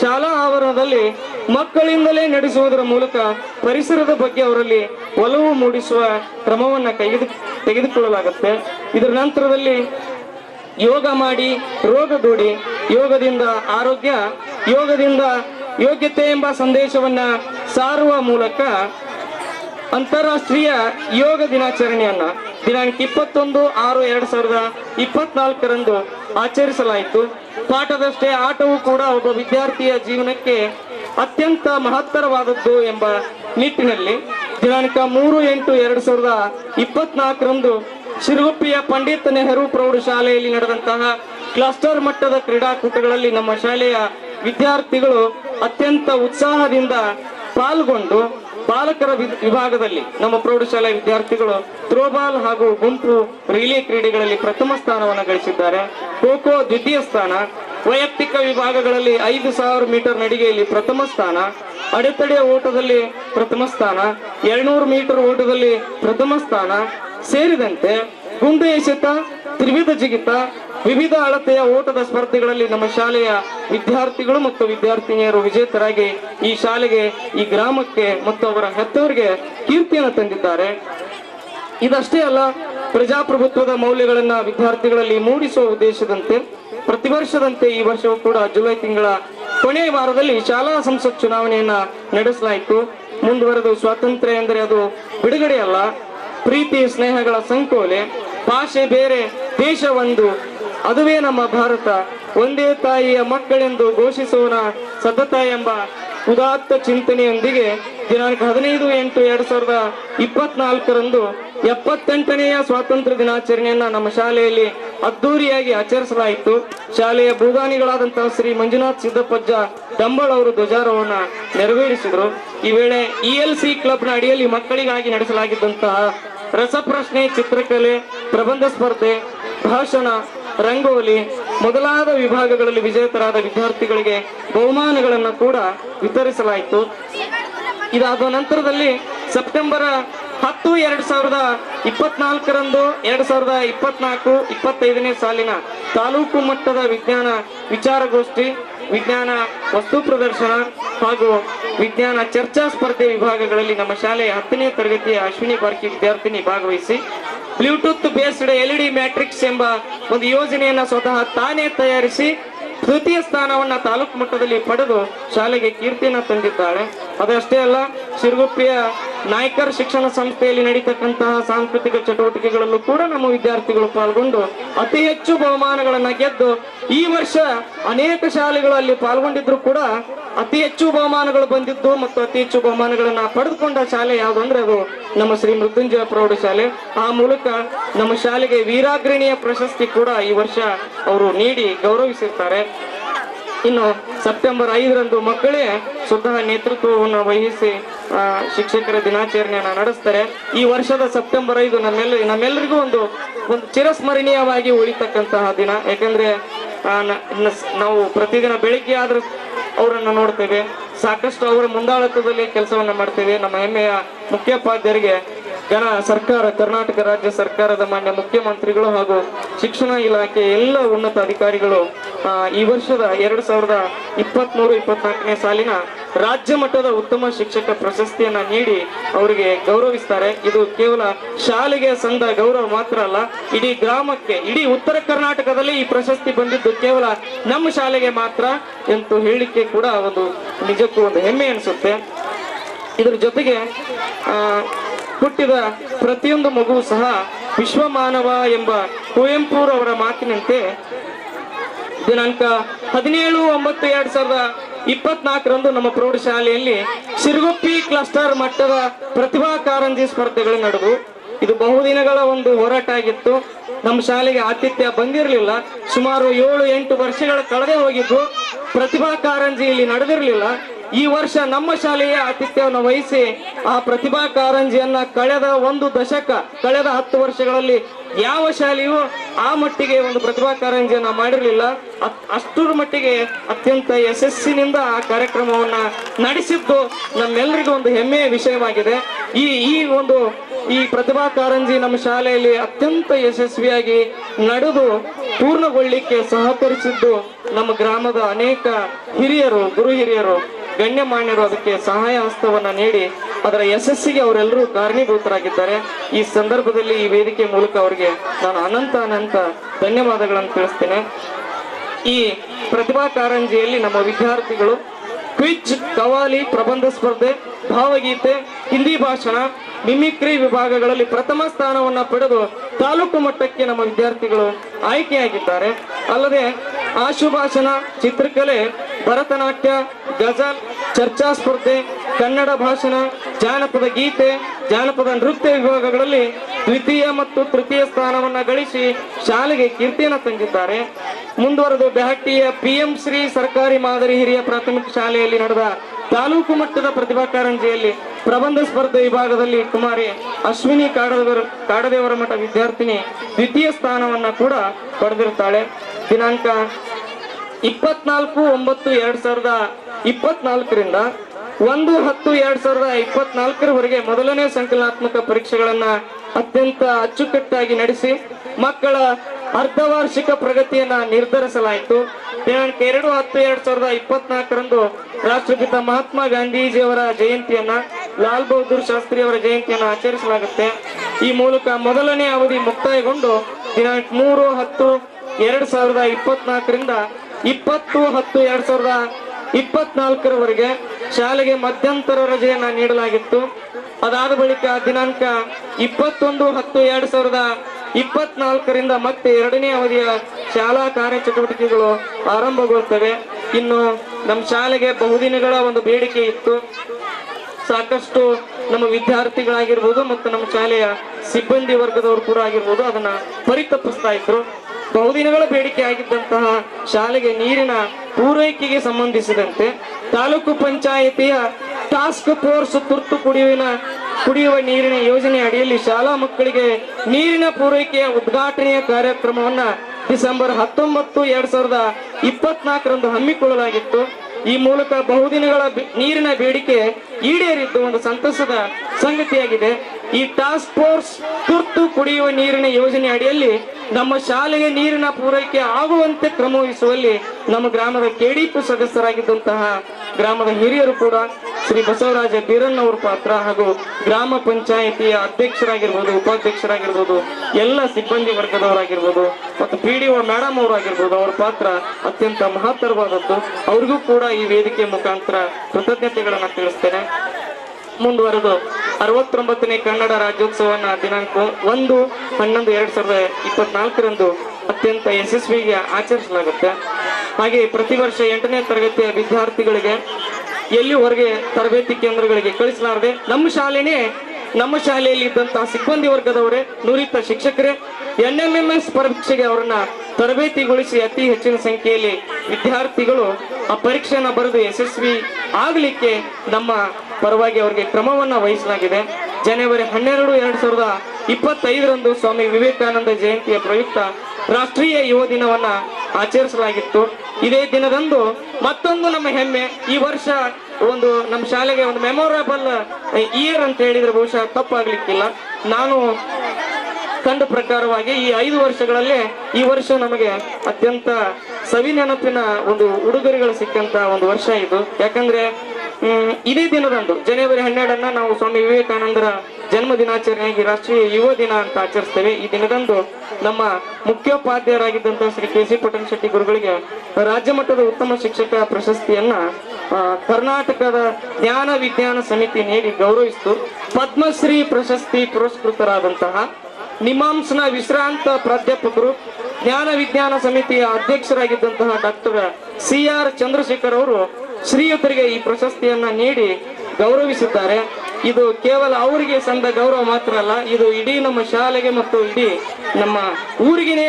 ಶಾಲಾ ಆವರಣದಲ್ಲಿ ಮಕ್ಕಳಿಂದಲೇ ನಡೆಸುವುದರ ಮೂಲಕ ಪರಿಸರದ ಬಗ್ಗೆ ಅವರಲ್ಲಿ ಒಲವು ಮೂಡಿಸುವ ಕ್ರಮವನ್ನು ಕೈಗೆದು, ತೆಗೆದುಕೊಳ್ಳಲಾಗುತ್ತೆ. ಇದರ ನಂತರದಲ್ಲಿ ಯೋಗ ಮಾಡಿ, ರೋಗ ದೂಡಿ, ಯೋಗದಿಂದ ಆರೋಗ್ಯ, ಯೋಗದಿಂದ ಯೋಗ್ಯತೆ ಎಂಬ ಸಂದೇಶವನ್ನ ಸಾರುವ ಮೂಲಕ ಅಂತಾರಾಷ್ಟ್ರೀಯ ಯೋಗ ದಿನಾಚರಣೆಯನ್ನ ದಿನಾಂಕ ಇಪ್ಪತ್ತೊಂದು ಆರು ಎರಡ್ ಸಾವಿರದ ಇಪ್ಪತ್ನಾಲ್ಕರಂದು ಆಚರಿಸಲಾಯಿತು. ಪಾಠದಷ್ಟೇ ಆಟವು ಕೂಡ ಒಬ್ಬ ವಿದ್ಯಾರ್ಥಿಯ ಜೀವನಕ್ಕೆ ಅತ್ಯಂತ ಮಹತ್ತರವಾದದ್ದು ಎಂಬ ನಿಟ್ಟಿನಲ್ಲಿ ದಿನಾಂಕ ಮೂರು ಎಂಟು ಎರಡು ಸಾವಿರದ ಇಪ್ಪತ್ನಾಲ್ಕರಂದು ಶಿರುಗುಪ್ಪಿಯ ಪಂಡಿತ್ ನೆಹರು ಪ್ರೌಢಶಾಲೆಯಲ್ಲಿ ನಡೆದಂತಹ ಕ್ಲಸ್ಟರ್ ಮಟ್ಟದ ಕ್ರೀಡಾಕೂಟಗಳಲ್ಲಿ ನಮ್ಮ ಶಾಲೆಯ ವಿದ್ಯಾರ್ಥಿಗಳು ಅತ್ಯಂತ ಉತ್ಸಾಹದಿಂದ ಪಾಲ್ಗೊಂಡು ಬಾಲಕರ ವಿಭಾಗದಲ್ಲಿ ನಮ್ಮ ಪ್ರೌಢಶಾಲೆ ವಿದ್ಯಾರ್ಥಿಗಳು ಥ್ರೋಬಾಲ್ ಹಾಗೂ ಗುಂಪು ರಿಲೇ ಕ್ರೀಡೆಗಳಲ್ಲಿ ಪ್ರಥಮ ಸ್ಥಾನವನ್ನು ಗಳಿಸಿದ್ದಾರೆ. ಖೋ ದ್ವಿತೀಯ ಸ್ಥಾನ ವೈಯಕ್ತಿಕ ವಿಭಾಗಗಳಲ್ಲಿ ಐದು ಸಾವಿರ ಮೀಟರ್ ನಡಿಗೆಯಲ್ಲಿ ಪ್ರಥಮ ಸ್ಥಾನ ಅಡೆತಡೆಯ ಓಟದಲ್ಲಿ ಪ್ರಥಮ ಸ್ಥಾನ, ಎರಡ್ನೂರು ಮೀಟರ್ ಓಟದಲ್ಲಿ ಪ್ರಥಮ ಸ್ಥಾನ. ಸೇರಿದಂತೆ ಗುಂಡು ಎಸೆತ, ತ್ರಿವಿಧ ಜಿಗಿತ, ವಿವಿಧ ಅಳತೆಯ ಓಟದ ಸ್ಪರ್ಧೆಗಳಲ್ಲಿ ನಮ್ಮ ಶಾಲೆಯ ವಿದ್ಯಾರ್ಥಿಗಳು ಮತ್ತು ವಿದ್ಯಾರ್ಥಿನಿಯರು ವಿಜೇತರಾಗಿ ಈ ಶಾಲೆಗೆ, ಈ ಗ್ರಾಮಕ್ಕೆ ಮತ್ತು ಅವರ ಹೆತ್ತವರಿಗೆ ಕೀರ್ತಿಯನ್ನು ತಂದಿದ್ದಾರೆ. ಇದಷ್ಟೇ ಅಲ್ಲ ಪ್ರಜಾಪ್ರಭುತ್ವದ ಮೌಲ್ಯಗಳನ್ನ ವಿದ್ಯಾರ್ಥಿಗಳಲ್ಲಿ ಮೂಡಿಸುವ ಉದ್ದೇಶದಂತೆ ಪ್ರತಿ ವರ್ಷದಂತೆ ಈ ವರ್ಷವೂ ಕೂಡ ಜುಲೈ ತಿಂಗಳ ಕೊನೆಯ ವಾರದಲ್ಲಿ ಶಾಲಾ ಸಂಸತ್ ಚುನಾವಣೆಯನ್ನ ನಡೆಸಲಾಯಿತು. ಮುಂದುವರೆದು ಸ್ವಾತಂತ್ರ್ಯ ಎಂದರೆ ಅದು ಬಿಡುಗಡೆ ಅಲ್ಲ, ಪ್ರೀತಿ, ಸ್ನೇಹಗಳ ಸಂಕೋಲೆ, ಭಾಷೆ ಬೇರೆ ದೇಶ ಒಂದು. ಅದುವೇ ನಮ್ಮ ಭಾರತ. ಒಂದೇ ತಾಯಿಯ ಮಕ್ಕಳೆಂದು ಘೋಷಿಸೋಣ ಸತತ ಎಂಬ ಉದಾತ್ತ ಚಿಂತನೆಯೊಂದಿಗೆ ದಿನಾಂಕ ಹದಿನೈದು ಎಂಟು ಎರಡ್ ಸಾವಿರದ ಇಪ್ಪತ್ನಾಲ್ಕರಂದು ಎಪ್ಪತ್ತೆಂಟನೆಯ ಸ್ವಾತಂತ್ರ್ಯ ದಿನಾಚರಣೆಯನ್ನ ನಮ್ಮ ಶಾಲೆಯಲ್ಲಿ ಅದ್ದೂರಿಯಾಗಿ ಆಚರಿಸಲಾಯಿತು. ಶಾಲೆಯ ಭೂದಾನಿಗಳಾದಂತಹ ಶ್ರೀ ಮಂಜುನಾಥ್ ಸಿದ್ದಪ್ಪಜ್ಜ ಡಂಬಳ ಅವರು ಧ್ವಜಾರೋಹಣ ನೆರವೇರಿಸಿದರು. ಈ ವೇಳೆ ಇ ಎಲ್ ಸಿ ಕ್ಲಬ್ನ ಅಡಿಯಲ್ಲಿ ಮಕ್ಕಳಿಗಾಗಿ ನಡೆಸಲಾಗಿದ್ದಂತಹ ರಸಪ್ರಶ್ನೆ, ಚಿತ್ರಕಲೆ, ಪ್ರಬಂಧ ಸ್ಪರ್ಧೆ, ಭಾಷಣ, ರಂಗೋಲಿ ಮೊದಲಾದ ವಿಭಾಗಗಳಲ್ಲಿ ವಿಜೇತರಾದ ವಿದ್ಯಾರ್ಥಿಗಳಿಗೆ ಬಹುಮಾನಗಳನ್ನು ಕೂಡ ವಿತರಿಸಲಾಯಿತು. ಇದಾದ ನಂತರದಲ್ಲಿ ಸೆಪ್ಟೆಂಬರ್ ಹತ್ತು, ಎರಡ್ ಸಾವಿರದ ಇಪ್ಪತ್ನಾಲ್ಕರಂದು, ಎರಡ್ ಸಾವಿರದ ಇಪ್ಪತ್ನಾಲ್ಕು, ಇಪ್ಪತ್ತೈದನೇ ಸಾಲಿನ ತಾಲೂಕು ಮಟ್ಟದ ವಿಜ್ಞಾನ ವಿಚಾರಗೋಷ್ಠಿ, ವಿಜ್ಞಾನ ವಸ್ತು ಪ್ರದರ್ಶನ ಹಾಗೂ ವಿಜ್ಞಾನ ಚರ್ಚಾ ಸ್ಪರ್ಧೆ ವಿಭಾಗಗಳಲ್ಲಿ ನಮ್ಮ ಶಾಲೆಯ ಹತ್ತನೇ ತರಗತಿಯ ಅಶ್ವಿನಿ ಬಾರ್ಕಿ ವಿದ್ಯಾರ್ಥಿನಿ ಭಾಗವಹಿಸಿ, ಬ್ಲೂಟೂತ್ ಬೇಸ್ಡ್ ಎಲ್ಇಡಿ ಮ್ಯಾಟ್ರಿಕ್ಸ್ ಎಂಬ ಒಂದು ಯೋಜನೆಯನ್ನ ಸ್ವತಃ ತಾನೇ ತಯಾರಿಸಿ, ತೃತೀಯ ಸ್ಥಾನವನ್ನು ತಾಲೂಕು ಮಟ್ಟದಲ್ಲಿ ಪಡೆದು ಶಾಲೆಗೆ ಕೀರ್ತಿಯನ್ನ ತಂದಿದ್ದಾಳೆ. ಅದಷ್ಟೇ ಅಲ್ಲ ಸಿರುಗುಪ್ಪಿಯ ನಾಯ್ಕರ್ ಶಿಕ್ಷಣ ಸಂಸ್ಥೆಯಲ್ಲಿ ನಡೀತಕ್ಕಂತಹ ಸಾಂಸ್ಕೃತಿಕ ಚಟುವಟಿಕೆಗಳಲ್ಲೂ ಕೂಡ ನಮ್ಮ ವಿದ್ಯಾರ್ಥಿಗಳು ಪಾಲ್ಗೊಂಡು ಅತಿ ಹೆಚ್ಚು ಬಹುಮಾನಗಳನ್ನ ಗೆದ್ದು ಈ ವರ್ಷ ಅನೇಕ ಶಾಲೆಗಳು ಅಲ್ಲಿ ಪಾಲ್ಗೊಂಡಿದ್ರು ಕೂಡ ಅತಿ ಹೆಚ್ಚು ಬಹುಮಾನಗಳು ಬಂದಿದ್ದು ಮತ್ತು ಅತಿ ಹೆಚ್ಚು ಬಹುಮಾನಗಳನ್ನ ಪಡೆದುಕೊಂಡ ಶಾಲೆ ಯಾವುದು ಅಂದ್ರೆ ಅದು ನಮ್ಮ ಶ್ರೀ ಮೃತ್ಯುಂಜಯ ಪ್ರೌಢಶಾಲೆ. ಆ ಮೂಲಕ ನಮ್ಮ ಶಾಲೆಗೆ ವೀರಾಗ್ರಣಿಯ ಪ್ರಶಸ್ತಿ ಕೂಡ ಈ ವರ್ಷ ಅವರು ನೀಡಿ ಗೌರವಿಸಿರ್ತಾರೆ. ಇನ್ನು ಸೆಪ್ಟೆಂಬರ್ ಐದರಂದು ಮಕ್ಕಳೇ ಸ್ವತಃ ನೇತೃತ್ವವನ್ನು ವಹಿಸಿ ಶಿಕ್ಷಕರ ದಿನಾಚರಣೆಯನ್ನು ನಡೆಸ್ತಾರೆ. ಈ ವರ್ಷದ ಸೆಪ್ಟೆಂಬರ್ ಐದು ನಮ್ಮೆಲ್ಲ, ನಮ್ಮೆಲ್ಲರಿಗೂ ಒಂದು ಒಂದು ಚಿರಸ್ಮರಣೀಯವಾಗಿ ಉಳಿತಕ್ಕಂತಹ ದಿನ. ಯಾಕಂದ್ರೆ ನಾವು ಪ್ರತಿದಿನ ಬೆಳಿಗ್ಗೆ ಆದ್ರೂ ಅವರನ್ನು ನೋಡ್ತೇವೆ. ಸಾಕಷ್ಟು ಅವರ ಮುಂದಾಳತ್ವದಲ್ಲಿ ಕೆಲಸವನ್ನು ಮಾಡ್ತೇವೆ. ನಮ್ಮ ಹೆಮ್ಮೆಯ ಮುಖ್ಯೋಪಾಧ್ಯಾಯರಿಗೆ ಘನ ಸರ್ಕಾರ, ಕರ್ನಾಟಕ ರಾಜ್ಯ ಸರ್ಕಾರದ ಮಾನ್ಯ ಮುಖ್ಯಮಂತ್ರಿಗಳು ಹಾಗೂ ಶಿಕ್ಷಣ ಇಲಾಖೆ ಎಲ್ಲ ಉನ್ನತ ಅಧಿಕಾರಿಗಳು ಈ ವರ್ಷದ ಎರಡು ಸಾವಿರದ ಇಪ್ಪತ್ಮೂರು, ಇಪ್ಪತ್ನಾಲ್ಕನೇ ಸಾಲಿನ ರಾಜ್ಯ ಮಟ್ಟದ ಉತ್ತಮ ಶಿಕ್ಷಕ ಪ್ರಶಸ್ತಿಯನ್ನ ನೀಡಿ ಅವರಿಗೆ ಗೌರವಿಸ್ತಾರೆ. ಇದು ಕೇವಲ ಶಾಲೆಗೆ ಸಂದ ಗೌರವ ಮಾತ್ರ ಅಲ್ಲ, ಇಡೀ ಗ್ರಾಮಕ್ಕೆ, ಇಡೀ ಉತ್ತರ ಕರ್ನಾಟಕದಲ್ಲಿ ಈ ಪ್ರಶಸ್ತಿ ಬಂದಿದ್ದು ಕೇವಲ ನಮ್ಮ ಶಾಲೆಗೆ ಮಾತ್ರ ಎಂದು ಹೇಳಿಕೆ ಕೂಡ ಒಂದು ನಿಜಕ್ಕೂ ಒಂದು ಹೆಮ್ಮೆ ಅನಿಸುತ್ತೆ. ಇದರ ಜೊತೆಗೆ ಹುಟ್ಟಿದ ಪ್ರತಿಯೊಂದು ಮಗು ಸಹ ವಿಶ್ವಮಾನವ ಎಂಬ ಕುವೆಂಪುರವರ ಮಾತಿನಂತೆ ದಿನಾಂಕ ಹದಿನೇಳು ಒಂಬತ್ತು ಎರಡ್ ಸಾವಿರದ ಇಪ್ಪತ್ನಾಲ್ಕರಂದು ನಮ್ಮ ಪ್ರೌಢಶಾಲೆಯಲ್ಲಿ ಸಿರುಗುಪ್ಪಿ ಕ್ಲಸ್ಟರ್ ಮಟ್ಟದ ಪ್ರತಿಭಾ ಕಾರಂಜಿ ಸ್ಪರ್ಧೆಗಳು ನಡೆದವು ಇದು ಬಹುದಿನಗಳ ಒಂದು ಹೋರಾಟ ಆಗಿತ್ತು ನಮ್ಮ ಶಾಲೆಗೆ ಆತಿಥ್ಯ ಬಂದಿರಲಿಲ್ಲ. ಸುಮಾರು ಏಳು ಎಂಟು ವರ್ಷಗಳ ಕಳೆದೇ ಹೋಗಿದ್ದು ಪ್ರತಿಭಾ ಕಾರಂಜಿ ಇಲ್ಲಿ ನಡೆದಿರಲಿಲ್ಲ. ಈ ವರ್ಷ ನಮ್ಮ ಶಾಲೆಯ ಆತಿಥ್ಯವನ್ನು ವಹಿಸಿ ಆ ಪ್ರತಿಭಾ ಕಾರಂಜಿಯನ್ನ ಕಳೆದ ಒಂದು ದಶಕ, ಕಳೆದ ಹತ್ತು ವರ್ಷಗಳಲ್ಲಿ ಯಾವ ಶಾಲೆಯೂ ಆ ಮಟ್ಟಿಗೆ ಒಂದು ಪ್ರತಿಭಾ ಕಾರಂಜಿಯನ್ನ ಮಾಡಿರಲಿಲ್ಲ. ಅಷ್ಟರ ಮಟ್ಟಿಗೆ ಅತ್ಯಂತ ಯಶಸ್ಸಿನಿಂದ ಆ ಕಾರ್ಯಕ್ರಮವನ್ನ ನಡೆಸಿದ್ದು ನಮ್ಮೆಲ್ಲರಿಗೂ ಒಂದು ಹೆಮ್ಮೆಯ ವಿಷಯವಾಗಿದೆ. ಈ ಈ ಒಂದು, ಈ ಪ್ರತಿಭಾ ಕಾರಂಜಿ ನಮ್ಮ ಶಾಲೆಯಲ್ಲಿ ಅತ್ಯಂತ ಯಶಸ್ವಿಯಾಗಿ ನಡೆದು ಪೂರ್ಣಗೊಳ್ಳಿಕ್ಕೆ ಸಹಕರಿಸಿದ್ದು ನಮ್ಮ ಗ್ರಾಮದ ಅನೇಕ ಹಿರಿಯರು, ಗುರು ಹಿರಿಯರು. ಗಣ್ಯಮಾನ್ಯರು ಅದಕ್ಕೆ ಸಹಾಯ ಹಸ್ತವನ್ನ ನೀಡಿ ಅದರ ಯಶಸ್ಸಿಗೆ ಅವರೆಲ್ಲರೂ ಕಾರಣೀಭೂತರಾಗಿದ್ದಾರೆ. ಈ ಸಂದರ್ಭದಲ್ಲಿ ಈ ವೇದಿಕೆ ಮೂಲಕ ಅವರಿಗೆ ನಾನು ಅನಂತ ಅನಂತ ಧನ್ಯವಾದಗಳನ್ನು ತಿಳಿಸ್ತೇನೆ. ಈ ಪ್ರತಿಭಾ ಕಾರಂಜಿಯಲ್ಲಿ ನಮ್ಮ ವಿದ್ಯಾರ್ಥಿಗಳು ಕ್ವಿಜ್, ಕವಾಲಿ, ಪ್ರಬಂಧ ಸ್ಪರ್ಧೆ, ಭಾವಗೀತೆ, ಹಿಂದಿ ಭಾಷಣ, ಮಿಮಿಕ್ರಿ ವಿಭಾಗಗಳಲ್ಲಿ ಪ್ರಥಮ ಸ್ಥಾನವನ್ನ ಪಡೆದು ತಾಲೂಕು ಮಟ್ಟಕ್ಕೆ ನಮ್ಮ ವಿದ್ಯಾರ್ಥಿಗಳು ಆಯ್ಕೆಯಾಗಿದ್ದಾರೆ. ಅಲ್ಲದೆ ಆಶುಭಾಷಣ, ಚಿತ್ರಕಲೆ ಭರತನಾಟ್ಯ, ಗಜಲ್, ಚರ್ಚಾ ಸ್ಪರ್ಧೆ, ಕನ್ನಡ ಭಾಷಣ, ಜಾನಪದ ಗೀತೆ, ಜಾನಪದ ನೃತ್ಯ ವಿಭಾಗಗಳಲ್ಲಿ ದ್ವಿತೀಯ ಮತ್ತು ತೃತೀಯ ಸ್ಥಾನವನ್ನು ಗಳಿಸಿ ಶಾಲೆಗೆ ಕೀರ್ತಿಯನ್ನು ತಂದಿದ್ದಾರೆ. ಮುಂದುವರೆದು ಬೆಹಟ್ಟಿಯ ಪಿಎಂ ಶ್ರೀ ಸರ್ಕಾರಿ ಮಾದರಿ ಹಿರಿಯ ಪ್ರಾಥಮಿಕ ಶಾಲೆಯಲ್ಲಿ ನಡೆದ ತಾಲೂಕು ಮಟ್ಟದ ಪ್ರತಿಭಾ ಕಾರಂಜಿಯಲ್ಲಿ ಪ್ರಬಂಧ ಸ್ಪರ್ಧೆ ವಿಭಾಗದಲ್ಲಿ ಕುಮಾರಿ ಅಶ್ವಿನಿ ಕಾಡದೇವರ ಕಾಡದೇವರ ಮಠ ವಿದ್ಯಾರ್ಥಿನಿ ದ್ವಿತೀಯ ಸ್ಥಾನವನ್ನು ಕೂಡ ಪಡೆದಿರ್ತಾಳೆ ದಿನಾಂಕ ಇಪ್ಪತ್ನಾಲ್ಕು ಒಂಬತ್ತು ಎರಡ್ ಸಾವಿರದ ಇಪ್ಪತ್ನಾಲ್ಕರಿಂದ ಒಂದು ಹತ್ತು ಎರಡ್ ಸಾವಿರದ ಇಪ್ಪತ್ನಾಲ್ಕರವರೆಗೆ ಮೊದಲನೇ ಸಂಕಲನಾತ್ಮಕ ಪರೀಕ್ಷೆಗಳನ್ನ ಅತ್ಯಂತ ಅಚ್ಚುಕಟ್ಟಾಗಿ ನಡೆಸಿ ಮಕ್ಕಳ ಅರ್ಧವಾರ್ಷಿಕ ಪ್ರಗತಿಯನ್ನ ನಿರ್ಧರಿಸಲಾಯಿತು. ದಿನಾಂಕ ಎರಡು ಹತ್ತು ಎರಡ್ ಸಾವಿರದ ಇಪ್ಪತ್ನಾಲ್ಕರಂದು ರಾಷ್ಟ್ರಪಿತ ಮಹಾತ್ಮ ಗಾಂಧೀಜಿಯವರ ಜಯಂತಿಯನ್ನ, ಲಾಲ್ ಬಹದ್ದೂರ್ ಶಾಸ್ತ್ರಿ ಅವರ ಜಯಂತಿಯನ್ನ ಆಚರಿಸಲಾಗುತ್ತೆ. ಈ ಮೂಲಕ ಮೊದಲನೇ ಅವಧಿ ಮುಕ್ತಾಯಗೊಂಡು ದಿನಾಂಕ ಮೂರು ಹತ್ತು ಎರಡ್ ಸಾವಿರದ ಇಪ್ಪತ್ನಾಲ್ಕರಿಂದ ಇಪ್ಪತ್ತು ಹತ್ತು ಎರಡ್ ಸಾವಿರದ ಇಪ್ಪತ್ನಾಲ್ಕರವರೆಗೆ ಶಾಲೆಗೆ ಮಧ್ಯಂತರ ರಜೆಯನ್ನ ನೀಡಲಾಗಿತ್ತು. ಅದಾದ ಬಳಿಕ ದಿನಾಂಕ ಇಪ್ಪತ್ತೊಂದು ಹತ್ತು ಎರಡ್ ಸಾವಿರದ ಇಪ್ಪತ್ನಾಲ್ಕರಿಂದ ಮತ್ತೆ ಎರಡನೇ ಅವಧಿಯ ಶಾಲಾ ಕಾರ್ಯಚಟುವಟಿಕೆಗಳು ಆರಂಭಗೊಳ್ತವೆ. ಇನ್ನು ನಮ್ಮ ಶಾಲೆಗೆ ಬಹುದಿನಗಳ ಒಂದು ಬೇಡಿಕೆ ಇತ್ತು. ಸಾಕಷ್ಟು ನಮ್ಮ ವಿದ್ಯಾರ್ಥಿಗಳಾಗಿರ್ಬೋದು ಮತ್ತು ನಮ್ಮ ಶಾಲೆಯ ಸಿಬ್ಬಂದಿ ವರ್ಗದವರು ಕೂಡ ಆಗಿರ್ಬೋದು ಅದನ್ನ ಪರಿತಪ್ಪಿಸ್ತಾ ಇದ್ರು. ಬಹುದಿನಗಳ ಬೇಡಿಕೆ ಆಗಿದ್ದಂತಹ ಶಾಲೆಗೆ ನೀರಿನ ಪೂರೈಕೆಗೆ ಸಂಬಂಧಿಸಿದಂತೆ ತಾಲೂಕು ಪಂಚಾಯಿತಿಯ ಟಾಸ್ಕ್ ಫೋರ್ಸ್ ತುರ್ತು ಕುಡಿಯುವಿನ ಕುಡಿಯುವ ನೀರಿನ ಯೋಜನೆ ಅಡಿಯಲ್ಲಿ ಶಾಲಾ ಮಕ್ಕಳಿಗೆ ನೀರಿನ ಪೂರೈಕೆಯ ಉದ್ಘಾಟನೆಯ ಕಾರ್ಯಕ್ರಮವನ್ನ ಡಿಸೆಂಬರ್ ಹತ್ತೊಂಬತ್ತು ಎರಡ್ ಸಾವಿರದ ಇಪ್ಪತ್ನಾಲ್ಕರಂದು ಹಮ್ಮಿಕೊಳ್ಳಲಾಗಿತ್ತು. ಈ ಮೂಲಕ ಬಹುದಿನಗಳ ನೀರಿನ ಬೇಡಿಕೆ ಈಡೇರಿದ್ದು ಒಂದು ಸಂತಸದ ಸಂಗತಿಯಾಗಿದೆ. ಈ ಟಾಸ್ಕ್ ಫೋರ್ಸ್ ತುರ್ತು ಕುಡಿಯುವ ನೀರಿನ ಯೋಜನೆ ಅಡಿಯಲ್ಲಿ ನಮ್ಮ ಶಾಲೆಗೆ ನೀರಿನ ಪೂರೈಕೆ ಆಗುವಂತೆ ಕ್ರಮ ವಹಿಸುವಲ್ಲಿ ನಮ್ಮ ಗ್ರಾಮದ ಕೆಡಿಪಿ ಸದಸ್ಯರಾಗಿದ್ದಂತಹ ಗ್ರಾಮದ ಹಿರಿಯರು ಕೂಡ ಶ್ರೀ ಬಸವರಾಜ ಬೀರಣ್ಣ ಅವರ ಪಾತ್ರ ಹಾಗೂ ಗ್ರಾಮ ಪಂಚಾಯಿತಿಯ ಅಧ್ಯಕ್ಷರಾಗಿರ್ಬೋದು, ಉಪಾಧ್ಯಕ್ಷರಾಗಿರ್ಬೋದು, ಎಲ್ಲ ಸಿಬ್ಬಂದಿ ವರ್ಗದವರಾಗಿರ್ಬೋದು ಮತ್ತು ಪಿ ಡಿ ಒ ಮೇಡಮ್ ಅವರಾಗಿರ್ಬೋದು ಅವರ ಪಾತ್ರ ಅತ್ಯಂತ ಮಹತ್ತರವಾದದ್ದು. ಅವ್ರಿಗೂ ಕೂಡ ಈ ವೇದಿಕೆ ಮುಖಾಂತರ ಕೃತಜ್ಞತೆಗಳನ್ನು ತಿಳಿಸ್ತೇನೆ. ಮುಂದುವರೆದು ಅರವತ್ತೊಂಬತ್ತನೇ ಕನ್ನಡ ರಾಜ್ಯೋತ್ಸವನ ದಿನಾಂಕ ಒಂದು, ಹನ್ನೊಂದು, ಎರಡು ಸಾವಿರದ ಇಪ್ಪತ್ನಾಲ್ಕರಂದು ಅತ್ಯಂತ ಯಶಸ್ವಿಗೆ ಆಚರಿಸಲಾಗುತ್ತೆ. ಹಾಗೆ ಪ್ರತಿ ವರ್ಷ ಎಂಟನೇ ತರಗತಿಯ ವಿದ್ಯಾರ್ಥಿಗಳಿಗೆ ಎಲ್ಲಿವರೆಗೆ ತರಬೇತಿ ಕೇಂದ್ರಗಳಿಗೆ ಕಳಿಸಲಾರದೆ, ನಮ್ಮ ಶಾಲೆನೇ, ನಮ್ಮ ಶಾಲೆಯಲ್ಲಿ ಇದ್ದಂತಹ ಸಿಬ್ಬಂದಿ ವರ್ಗದವರೇ, ನುರಿತ ಶಿಕ್ಷಕರೇ ಎನ್ ಎಂ ಎಂ ಎಸ್ ಪರೀಕ್ಷೆಗೆ ಅವರನ್ನ ತರಬೇತಿಗೊಳಿಸಿ ಅತಿ ಹೆಚ್ಚಿನ ಸಂಖ್ಯೆಯಲ್ಲಿ ವಿದ್ಯಾರ್ಥಿಗಳು ಆ ಪರೀಕ್ಷೆಯನ್ನು ಬರೆದು ಯಶಸ್ವಿ ಆಗಲಿಕ್ಕೆ ನಮ್ಮ ಪರವಾಗಿ ಅವರಿಗೆ ಕ್ರಮವನ್ನ ವಹಿಸಲಾಗಿದೆ. ಜನವರಿ ಹನ್ನೆರಡು, ಎರಡು ಸಾವಿರದ ಇಪ್ಪತ್ತೈದರಂದು ಸ್ವಾಮಿ ವಿವೇಕಾನಂದ ಜಯಂತಿಯ ಪ್ರಯುಕ್ತ ರಾಷ್ಟ್ರೀಯ ಯುವ ದಿನವನ್ನ ಆಚರಿಸಲಾಗಿತ್ತು. ಇದೇ ದಿನದಂದು ಮತ್ತೊಂದು ನಮ್ಮ ಹೆಮ್ಮೆ. ಈ ವರ್ಷ ಒಂದು ನಮ್ಮ ಶಾಲೆಗೆ ಒಂದು ಮೆಮೊರಬಲ್ ಇಯರ್ ಅಂತ ಹೇಳಿದ್ರೆ ಬಹುಶಃ ತಪ್ಪಾಗ್ಲಿಕ್ಕಿಲ್ಲ. ನಾನು ಕಂಡ ಪ್ರಕಾರವಾಗಿ ಈ ಐದು ವರ್ಷಗಳಲ್ಲೇ ಈ ವರ್ಷ ನಮಗೆ ಅತ್ಯಂತ ಸವಿ ನೆನಪಿನ ಒಂದು ಉಡುಗೊರೆಗಳು ಸಿಕ್ಕಂತ ಒಂದು ವರ್ಷ ಇದು. ಯಾಕಂದ್ರೆ ಇದೇ ದಿನದಂದು ಜನವರಿ ಹನ್ನೆರಡನ್ನ ನಾವು ಸ್ವಾಮಿ ವಿವೇಕಾನಂದರ ಜನ್ಮ ದಿನಾಚರಣೆಯಾಗಿ ರಾಷ್ಟ್ರೀಯ ಯುವ ದಿನ ಅಂತ ಆಚರಿಸ್ತೇವೆ. ಈ ದಿನದಂದು ನಮ್ಮ ಮುಖ್ಯೋಪಾಧ್ಯಾಯರಾಗಿದ್ದಂತಹ Shri K C Pattanshetti ಗುರುಗಳಿಗೆ ರಾಜ್ಯ ಮಟ್ಟದ ಉತ್ತಮ ಶಿಕ್ಷಕ ಪ್ರಶಸ್ತಿಯನ್ನ ಕರ್ನಾಟಕದ ಜ್ಞಾನ ವಿಜ್ಞಾನ ಸಮಿತಿ ನೀಡಿ ಗೌರವಿಸಿತು. ಪದ್ಮಶ್ರೀ ಪ್ರಶಸ್ತಿ ಪುರಸ್ಕೃತರಾದಂತಹ ನಿಮಾಂಸ್ನ ವಿಶ್ರಾಂತ ಪ್ರಾಧ್ಯಾಪಕರು, ಜ್ಞಾನ ವಿಜ್ಞಾನ ಸಮಿತಿಯ ಅಧ್ಯಕ್ಷರಾಗಿದ್ದಂತಹ ಡಾಕ್ಟರ್ ಸಿ ಆರ್ ಚಂದ್ರಶೇಖರ್ ಅವರು ಶ್ರೀಯುತರಿಗೆ ಈ ಪ್ರಶಸ್ತಿಯನ್ನ ನೀಡಿ ಗೌರವಿಸುತ್ತಾರೆ. ಇದು ಕೇವಲ ಅವರಿಗೆ ಸಂದ ಗೌರವ ಮಾತ್ರ ಅಲ್ಲ, ಇದು ಇಡೀ ನಮ್ಮ ಶಾಲೆಗೆ ಮತ್ತು ಇಡೀ ನಮ್ಮ ಊರಿಗೆ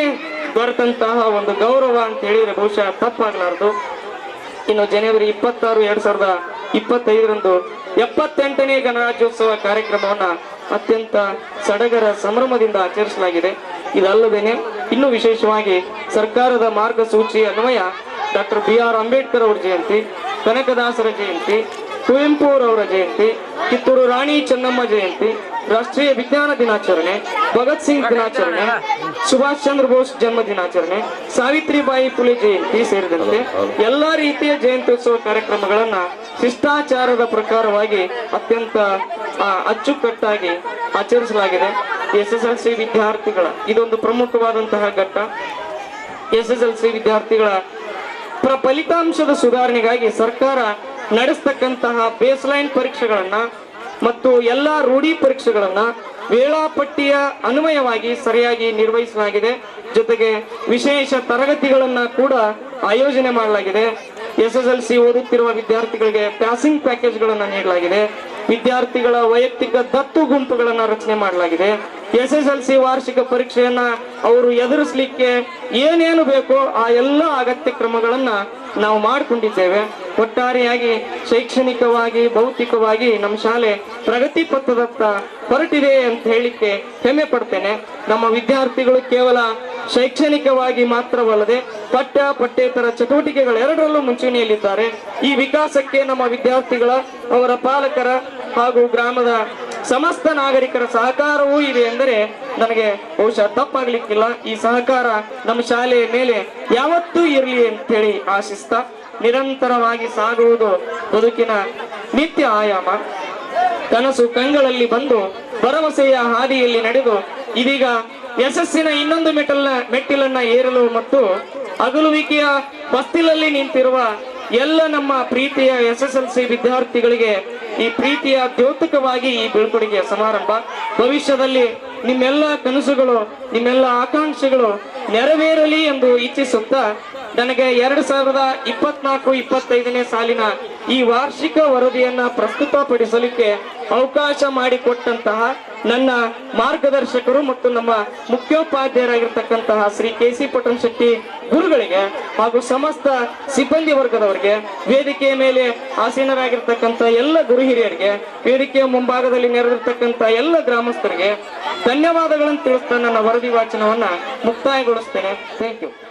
ದೊರೆತಂತಹ ಒಂದು ಗೌರವ ಅಂತ ಹೇಳಿದ್ರೆ ಬಹುಶಃ ತಪ್ಪಾಗಲಾರದು. ಇನ್ನು ಜನವರಿ ಇಪ್ಪತ್ತಾರು, ಎರಡ್ ಸಾವಿರದ ಇಪ್ಪತ್ತೈದರಂದು ಎಪ್ಪತ್ತೆಂಟನೇ ಗಣರಾಜ್ಯೋತ್ಸವ ಕಾರ್ಯಕ್ರಮವನ್ನ ಅತ್ಯಂತ ಸಡಗರ ಸಂಭ್ರಮದಿಂದ ಆಚರಿಸಲಾಗಿದೆ. ಇದಲ್ಲದೇನೆ ಇನ್ನು ವಿಶೇಷವಾಗಿ ಸರ್ಕಾರದ ಮಾರ್ಗಸೂಚಿ ಅನ್ವಯ ಡಾಕ್ಟರ್ ಬಿ ಆರ್ ಅಂಬೇಡ್ಕರ್ ಅವರ ಜಯಂತಿ ಕನಕದಾಸರ ಜಯಂತಿ ಕುವೆಂಪುರವರ ಜಯಂತಿ, ಕಿತ್ತೂರು ರಾಣಿ ಚೆನ್ನಮ್ಮ ಜಯಂತಿ, ರಾಷ್ಟ್ರೀಯ ವಿಜ್ಞಾನ ದಿನಾಚರಣೆ, ಭಗತ್ ಸಿಂಗ್ ದಿನಾಚರಣೆ, ಸುಭಾಷ್ ಚಂದ್ರ ಬೋಸ್ ಜನ್ಮ ದಿನಾಚರಣೆ, ಸಾವಿತ್ರಿಬಾಯಿ ಪುಲೆ ಜಯಂತಿ ಸೇರಿದಂತೆ ಎಲ್ಲಾ ರೀತಿಯ ಜಯಂತ್ಯೋತ್ಸವ ಕಾರ್ಯಕ್ರಮಗಳನ್ನ ಶಿಷ್ಟಾಚಾರದ ಪ್ರಕಾರವಾಗಿ ಅತ್ಯಂತ ಅಚ್ಚುಕಟ್ಟಾಗಿ ಆಚರಿಸಲಾಗಿದೆ. ಎಸ್ ಎಸ್ ಎಲ್ ಸಿ ವಿದ್ಯಾರ್ಥಿಗಳ, ಇದೊಂದು ಪ್ರಮುಖವಾದಂತಹ ಘಟ್ಟ. ಎಸ್ ಎಸ್ ಎಲ್ ಸಿ ವಿದ್ಯಾರ್ಥಿಗಳ ಫಲಿತಾಂಶದ ಸುಧಾರಣೆಗಾಗಿ ಸರ್ಕಾರ ನಡೆಸ್ತಕ್ಕಂತಹ ಬೇಸ್ಲೈನ್ ಪರೀಕ್ಷೆಗಳನ್ನ ಮತ್ತು ಎಲ್ಲಾ ರೂಢಿ ಪರೀಕ್ಷೆಗಳನ್ನ ವೇಳಾಪಟ್ಟಿಯ ಅನ್ವಯವಾಗಿ ಸರಿಯಾಗಿ ನಿರ್ವಹಿಸಲಾಗಿದೆ. ಜೊತೆಗೆ ವಿಶೇಷ ತರಗತಿಗಳನ್ನ ಕೂಡ ಆಯೋಜನೆ ಮಾಡಲಾಗಿದೆ. ಎಸ್ ಎಸ್ ಎಲ್ ಸಿ ಓದುತ್ತಿರುವ ವಿದ್ಯಾರ್ಥಿಗಳಿಗೆ ಪ್ಯಾಸಿಂಗ್ ಪ್ಯಾಕೇಜ್ಗಳನ್ನು ನೀಡಲಾಗಿದೆ. ವಿದ್ಯಾರ್ಥಿಗಳ ವೈಯಕ್ತಿಕ ದತ್ತು ಗುಂಪುಗಳನ್ನು ರಚನೆ ಮಾಡಲಾಗಿದೆ. ಎಸ್ ಎಸ್ ಎಲ್ ಸಿ ವಾರ್ಷಿಕ ಪರೀಕ್ಷೆಯನ್ನ ಅವರು ಎದುರಿಸಲಿಕ್ಕೆ ಏನೇನು ಬೇಕೋ ಆ ಎಲ್ಲ ಅಗತ್ಯ ಕ್ರಮಗಳನ್ನ ನಾವು ಮಾಡಿಕೊಂಡಿದ್ದೇವೆ. ಒಟ್ಟಾರೆಯಾಗಿ ಶೈಕ್ಷಣಿಕವಾಗಿ, ಭೌತಿಕವಾಗಿ ನಮ್ಮ ಶಾಲೆ ಪ್ರಗತಿ ಪಥದತ್ತ ಹೊರಟಿದೆ ಅಂತ ಹೇಳಿಕ್ಕೆ ಹೆಮ್ಮೆ ಪಡ್ತೇನೆ. ನಮ್ಮ ವಿದ್ಯಾರ್ಥಿಗಳು ಕೇವಲ ಶೈಕ್ಷಣಿಕವಾಗಿ ಮಾತ್ರವಲ್ಲದೆ ಪಠ್ಯ, ಪಠ್ಯೇತರ ಚಟುವಟಿಕೆಗಳೆರಡರಲ್ಲೂ ಮುಂಚೂಣಿಯಲ್ಲಿದ್ದಾರೆ. ಈ ವಿಕಾಸಕ್ಕೆ ನಮ್ಮ ವಿದ್ಯಾರ್ಥಿಗಳ, ಅವರ ಪಾಲಕರ ಹಾಗೂ ಗ್ರಾಮದ ಸಮಸ್ತ ನಾಗರಿಕರ ಸಹಕಾರವೂ ಇದೆ ಎಂದರೆ ನನಗೆ ಬಹುಶಃ ತಪ್ಪಾಗ್ಲಿಕ್ಕಿಲ್ಲ. ಈ ಸಹಕಾರ ನಮ್ಮ ಶಾಲೆಯ ಮೇಲೆ ಯಾವತ್ತೂ ಇರಲಿ ಅಂತೇಳಿ ಆಶಿಸ್ತಾ. ನಿರಂತರವಾಗಿ ಸಾಗುವುದು ಬದುಕಿನ ನಿತ್ಯ ಆಯಾಮ. ಕನಸು ಕಂಗಳಲ್ಲಿ ಬಂದು ಭರವಸೆಯ ಹಾದಿಯಲ್ಲಿ ನಡೆದು ಇದೀಗ ಯಶಸ್ಸಿನ ಇನ್ನೊಂದು ಮೆಟಲ್ನ ಮೆಟ್ಟಿಲನ್ನ ಏರಲು ಮತ್ತು ಅಗಲುವಿಕೆಯ ಬಸ್ತಿಲಲ್ಲಿ ನಿಂತಿರುವ ಎಲ್ಲ ನಮ್ಮ ಪ್ರೀತಿಯ ಎಸ್ ಎಸ್ ಎಲ್ ಸಿ ವಿದ್ಯಾರ್ಥಿಗಳಿಗೆ ಈ ಪ್ರೀತಿಯ ದ್ಯೋತಕವಾಗಿ ಈ ಬೀಳ್ಕೊಡುಗೆ ಸಮಾರಂಭ. ಭವಿಷ್ಯದಲ್ಲಿ ನಿಮ್ಮೆಲ್ಲ ಕನಸುಗಳು, ನಿಮ್ಮೆಲ್ಲ ಆಕಾಂಕ್ಷೆಗಳು ನೆರವೇರಲಿ ಎಂದು ಇಚ್ಛಿಸುತ್ತಾ, ನನಗೆ ಎರಡು ಸಾವಿರದ ಇಪ್ಪತ್ನಾಲ್ಕು ಇಪ್ಪತ್ತೈದನೇ ಸಾಲಿನ ಈ ವಾರ್ಷಿಕ ವರದಿಯನ್ನ ಪ್ರಸ್ತುತಪಡಿಸಲಿಕ್ಕೆ ಅವಕಾಶ ಮಾಡಿಕೊಟ್ಟಂತಹ ನನ್ನ ಮಾರ್ಗದರ್ಶಕರು ಮತ್ತು ನಮ್ಮ ಮುಖ್ಯೋಪಾಧ್ಯಾಯರಾಗಿರ್ತಕ್ಕಂತಹ Shri K C Pattanshetti ಗುರುಗಳಿಗೆ ಹಾಗೂ ಸಮಸ್ತ ಸಿಬ್ಬಂದಿ ವರ್ಗದವರಿಗೆ ವೇದಿಕೆಯ ಮೇಲೆ ಆಸೀನರಾಗಿರ್ತಕ್ಕಂಥ ಎಲ್ಲ ಗುರು ಹಿರಿಯರಿಗೆ ವೇದಿಕೆಯ ಮುಂಭಾಗದಲ್ಲಿ ನೆರೆದಿರ್ತಕ್ಕಂಥ ಎಲ್ಲ ಗ್ರಾಮಸ್ಥರಿಗೆ ಧನ್ಯವಾದಗಳನ್ನು ತಿಳಿಸ್ತಾ ನನ್ನ ವರದಿ ವಾಚನವನ್ನ ಮುಕ್ತಾಯಗೊಳಿಸ್ತೇನೆ. Thank you